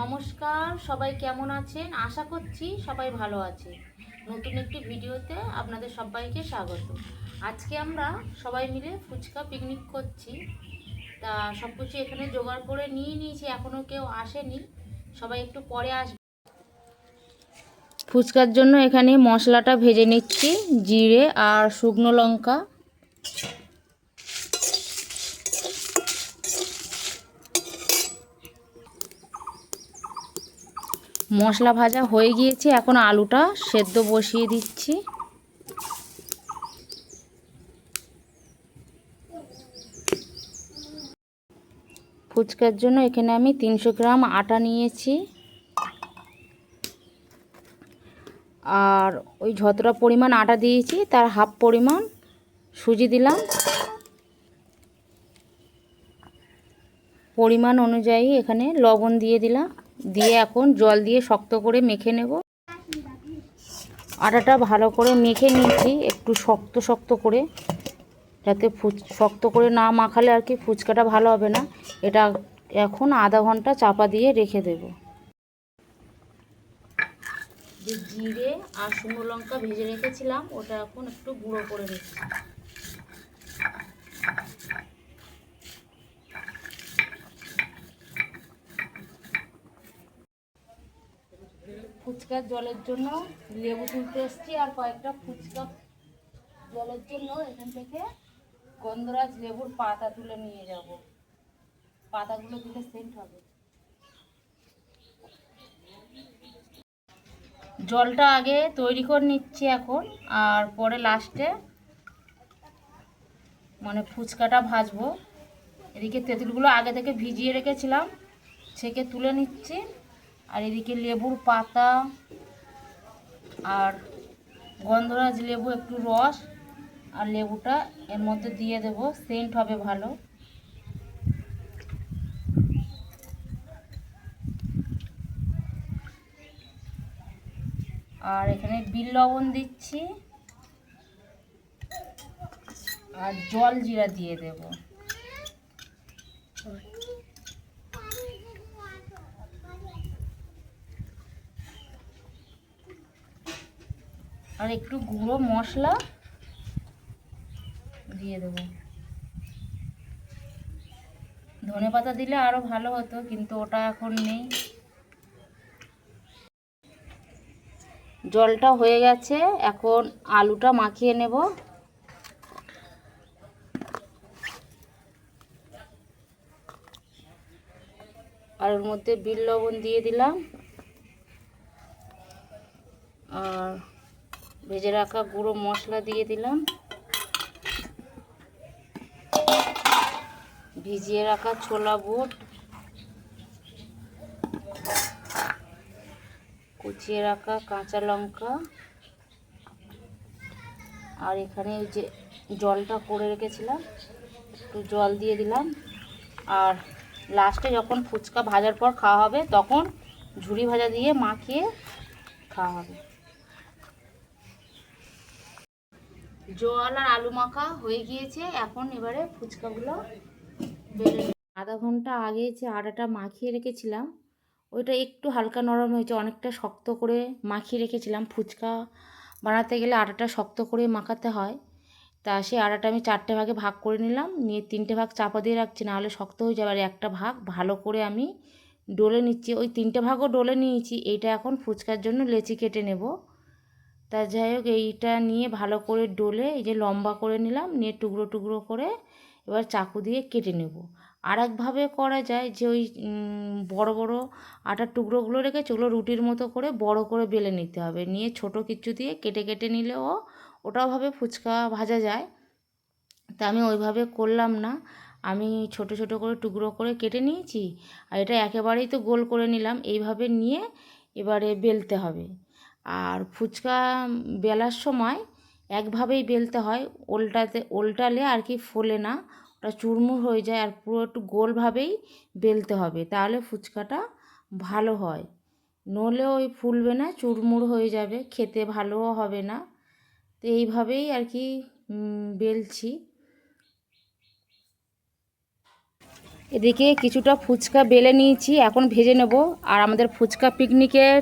নমস্কার, সবাই কেমন আছেন? আশা করছি সবাই ভালো আছে। নতুন একটি ভিডিওতে আপনাদের সবাইকে স্বাগত। আজকে আমরা সবাই মিলে ফুচকা পিকনিক করছি। তা সব কিছু এখানে জোগাড় করে নিয়ে নিয়েছি এখনও কেউ আসেনি। সবাই একটু পরে আসবে। ফুচকার জন্য এখানে মশলাটা ভেজে নিচ্ছি, জিরে আর শুকনো লঙ্কা। মশলা ভাজা হয়ে গিয়েছে, এখন আলুটা সেদ্ধ বসিয়ে দিচ্ছি। ফুচকার জন্য এখানে আমি তিনশো গ্রাম আটা নিয়েছি। আর ওই যতটা পরিমাণ আটা দিয়েছি, তার হাফ পরিমাণ সুজি দিলাম। পরিমাণ অনুযায়ী এখানে লবণ দিয়ে দিলাম। দিয়ে এখন জল দিয়ে শক্ত করে মেখে নেব। আটাটা ভালো করে মেখে নিয়েছি, একটু শক্ত শক্ত করে, যাতে ফুচ, শক্ত করে না মাখালে আর কি ফুচকাটা ভালো হবে না। এটা এখন আধা ঘণ্টা চাপা দিয়ে রেখে দেব। যে জিরে আর শুকনো লঙ্কা ভেজে রেখেছিলাম, ওটা এখন একটু গুঁড়ো করে রেখেছি ফুচকার জলের জন্য লেবু তুলতে এসছি আর কয়েকটা ফুচকা জলের জন্য এখান থেকে গন্ধরাজ লেবুর পাতা তুলে নিয়ে যাব। পাতাগুলো দিলে সেন্ট হবে। জলটা আগে তৈরি করে নিচ্ছি এখন, আর পরে লাস্টে মানে ফুচকাটা ভাজবো। এদিকে তেঁতুলগুলো আগে থেকে ভিজিয়ে রেখেছিলাম, ছেঁকে তুলে নিচ্ছি। আর এদিকে লেবুর পাতা আর গন্ধরাজ লেবু একটু রস আর লেবুটা এর মধ্যে দিয়ে দেব, সেন্ট হবে ভালো। আর এখানে বিল লবণ দিচ্ছি। আর জল জিরা দিয়ে দেব। আর একটু গুঁড়ো মশলা দিয়ে দেব। ধনে পাতা দিলে আরও ভালো হতো, কিন্তু ওটা এখন নেই। জলটা হয়ে গেছে, এখন আলুটা মাখিয়ে নেব। আর ওর মধ্যে বিল লবণ দিয়ে দিলাম। আর ভেজে রাখা গুঁড়ো মশলা দিয়ে দিলাম। ভিজিয়ে রাখা ছোলা বুট। কুচিয়ে রাখা কাঁচা লঙ্কা। আর এখানে যে জলটা করে রেখেছিলাম, একটু জল দিয়ে দিলাম। আর লাস্টে যখন ফুচকা ভাজার পর খাওয়া হবে, তখন ঝুড়ি ভাজা দিয়ে মাখিয়ে খাওয়া হবে। জল আর আলু মাখা হয়ে গিয়েছে। এখন এবারে ফুচকাগুলো বেলে আধা ঘণ্টা আগে যে আটাটা মাখিয়ে রেখেছিলাম, ওইটা একটু হালকা নরম হয়েছে, অনেকটা শক্ত করে মাখিয়ে রেখেছিলাম ফুচকা। বানাতে গেলে আটাটা শক্ত করে মাখাতে হয়। তা সেই আটাটা আমি চারটে ভাগে ভাগ করে নিলাম, নিয়ে তিনটে ভাগ চাপা দিয়ে রাখছি, নাহলে শক্ত হয়ে যাবে। আর একটা ভাগ ভালো করে আমি ডলে নিচ্ছি। ওই তিনটে ভাগও ডলে নিয়েছি, এইটা এখন ফুচকার জন্য লেচি কেটে নেব। তা যাই হোক, এইটা নিয়ে ভালো করে ডলে এই যে লম্বা করে নিলাম, নিয়ে টুকরো টুকরো করে এবার চাকু দিয়ে কেটে নেব। আর একভাবে করা যায় যে ওই বড় বড় আটার টুকরোগুলো রেখেছে, ওগুলো রুটির মতো করে বড় করে বেলে নিতে হবে। নিয়ে ছোট কিছু দিয়ে কেটে কেটে নিলেও ওটাওভাবে ফুচকা ভাজা যায়। তা আমি ওইভাবে করলাম না। আমি ছোট ছোট করে টুকরো করে কেটে নিয়েছি, আর এটা একেবারেই তো গোল করে নিলাম। এইভাবে নিয়ে এবারে বেলতে হবে। আর ফুচকা বেলার সময় একভাবেই বেলতে হয়, ওল্টাতে, ওল্টালে আর কি ফোলে না, ওটা চুরমুর হয়ে যায় আর পুরো একটু গোলভাবেই বেলতে হবে, তাহলে ফুচকাটা ভালো হয়। নলে ওই ফুলবে না, চুরমুর হয়ে যাবে, খেতে ভালোও হবে না। তো এইভাবেই আর কি বেলছি। এদিকে কিছুটা ফুচকা বেলে নিয়েছি, এখন ভেজে নেব। আর আমাদের ফুচকা পিকনিকের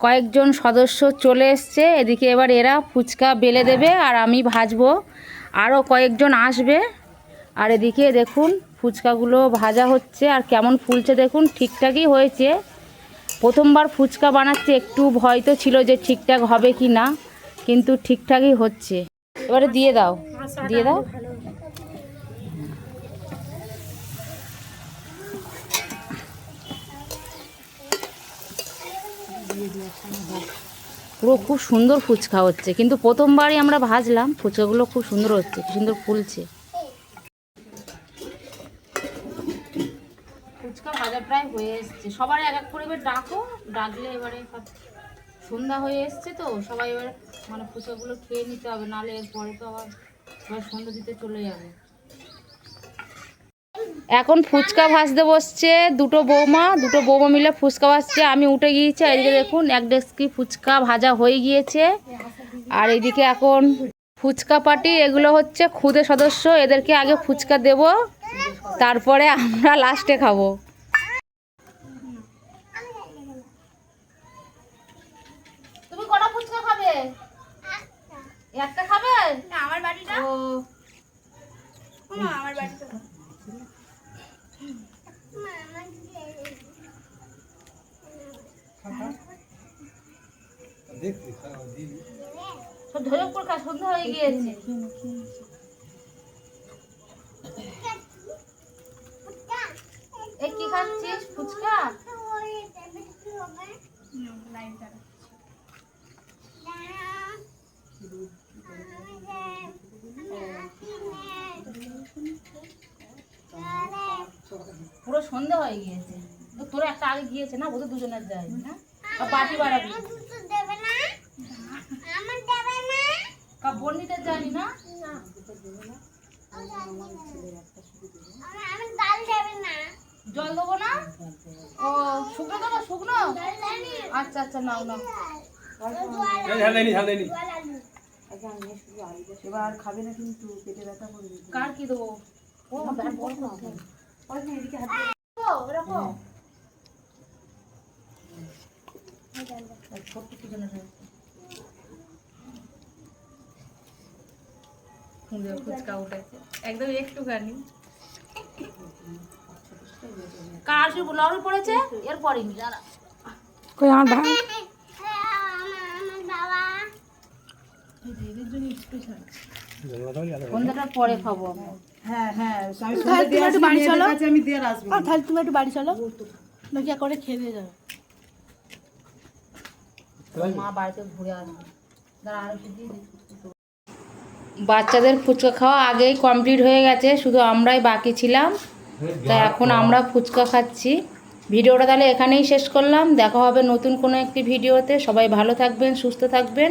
কয়েকজন সদস্য চলে এসছে। এদিকে এবার এরা ফুচকা বেলে দেবে আর আমি ভাজবো। আরও কয়েকজন আসবে। আর এদিকে দেখুন ফুচকাগুলো ভাজা হচ্ছে আর কেমন ফুলছে দেখুন, ঠিকঠাকই হয়েছে। প্রথমবার ফুচকা বানাচ্ছে, একটু ভয় তো ছিল যে ঠিকঠাক হবে কি না কিন্তু ঠিকঠাকই হচ্ছে। এবারে দিয়ে দাও দিয়ে দাও। পুরো খুব সুন্দর ফুচকা হচ্ছে। কিন্তু প্রথমবারই আমরা ভাজলাম, ফুচকাগুলো খুব সুন্দর হচ্ছে সুন্দর ফুলছে। ফুচকা প্রায় হয়ে সবার এক এক করে এবার ডাকো, ডাকলে এবারে সন্ধ্যা হয়ে এসছে তো, সবাই এবার মানে ফুচকাগুলো খেয়ে নিতে হবে, নাহলে এরপরে তো আবার সন্ধ্যা দিতে চলে যাবে। এখন ফুচকা ভাজতে বসছে দুটো বৌমা দুটো বৌমা মিলে ফুচকা ভাজছে। আমি উঠে গিয়েছি এদিকে দেখুন এক ডেস্কি ফুচকা ভাজা হয়ে গিয়েছে। আর এদিকে এখন ফুচকা পার্টি এগুলো হচ্ছে খুদে সদস্য এদেরকে আগে ফুচকা দেব তারপরে আমরা লাস্টে খাব। তুমি কটা ফুচকা খাবে? একটা খাবে? আমার বাড়িটা? ও। আমার বাড়িটা। এ কি খাচ্ছিস? ফুচকা? পুরো সন্ধ্যা হয়ে গিয়েছে। তোরা একটা আগে গিয়েছে না? ওদের দুজনের যায় পার্টি বাড়াবি। কা বন্ডিতে জানি না? জল দেবো না? ও শুকনো দেবো শুকনো? আচ্ছা আচ্ছা নাও নাও। ঝাল এবার খাবে না কিন্তু পেটে ব্যথা করবে কার কি দেবো? ও ব্যাট বল করতে হবে। ও, এরকম? ছোট্ট কি জন্য ফুচকা উঠেছে একদম একটুখানি। কার শুধু লড়ু পড়েছে? এরপরে দাঁড়া। কই আমার ভাই? পরে খাব হ্যাঁ হ্যাঁ বাড়ি চলো। আমি দিয়ে আসব তাহলে তুমি একটু বাড়ি চলো। নাকি করে খেয়ে দিয়ে যাবে। মা বাড়িতে ঘুরে আসবে। দাঁড়া আর দিয়ে দিই। বাচ্চাদের ফুচকা খাওয়া আগেই কমপ্লিট হয়ে গেছে, শুধু আমরাই বাকি ছিলাম। তাই এখন আমরা ফুচকা খাচ্ছি। ভিডিওটা তাহলে এখানেই শেষ করলাম। দেখা হবে নতুন কোনো একটি ভিডিওতে। সবাই ভালো থাকবেন, সুস্থ থাকবেন।